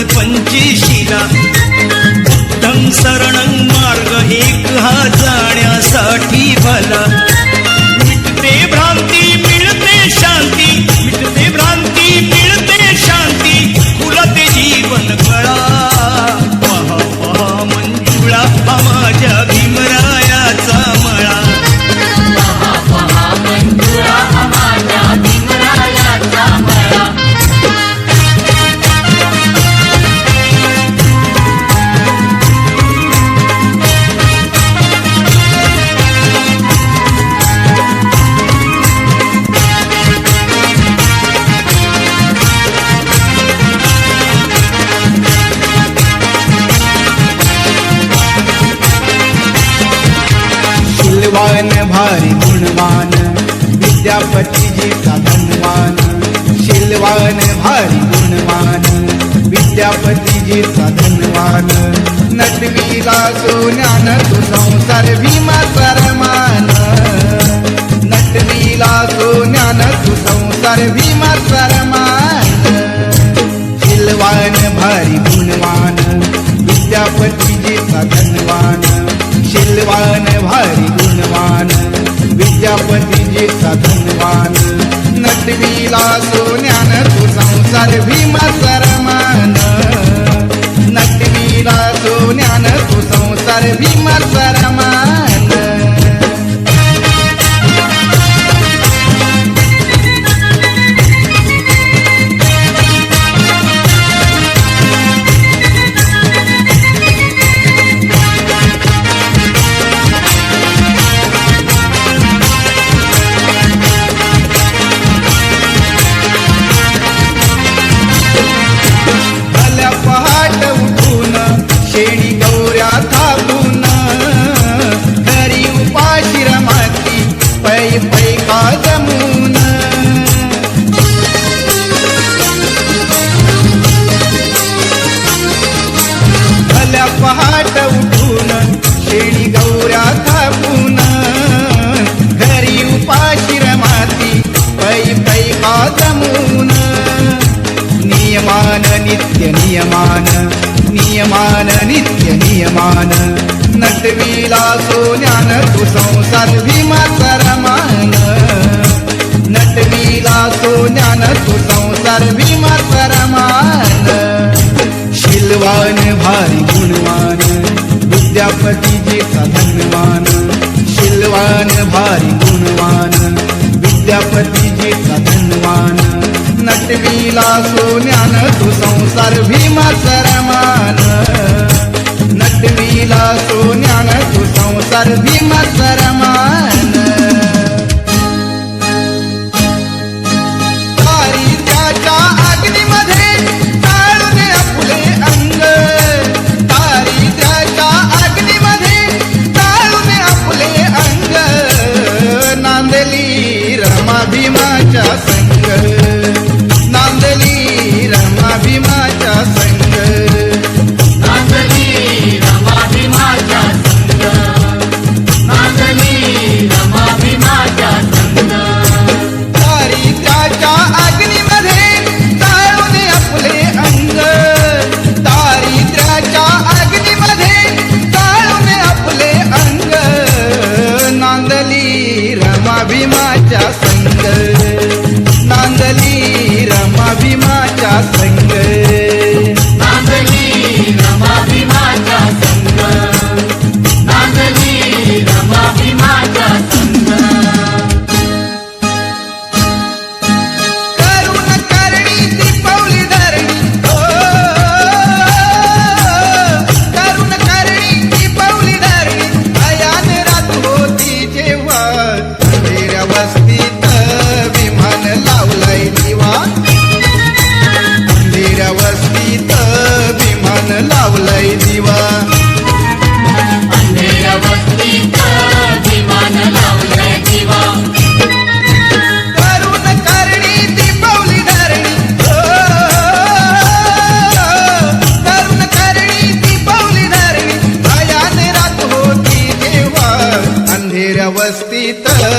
जीवन शिला। उत्तम शरण मार्ग एक हा भला। मिटते भ्रांती, मिळते शांती। मिटते जीवन कळा। पहा पहा शिलवान भारी गुणवान विद्यापतीजीचा धनवान. शिलवान भारी गुणवान विद्यापतीजीचा धनवान. नटवीला सोन्यान तू संसार भीमा सरमान. नटवीला सोन्यान तू संसार भीमा सरमान. शिलवान भारी गुणवान विद्यापतीजीचा धनवान. नटवीला सोन्यान तू संसार भीमा सरमान. नटवीला सोन्यान तू संसार भीमा सरमान. पै पै का जमून भल्या पहाट उठून शेणी गौऱ्या थापून घरी उपाशी रमाती पै पै का जमून नियमान नित्य नियमान नियमान नित्य नियमान. नटवीला सोन्यान तू संसार भीमा रमान नटवीला सोन्यान तू संसार भीमा रमान शिलवान भारी गुणवान विद्यापतीजीचा धनवान शिलवान भारी गुणवान विद्यापतीजीचा धनवान नटवीला सोन्यान तू संसार भीमा रमान सर्वी मसरमा अस्ति वस्तीत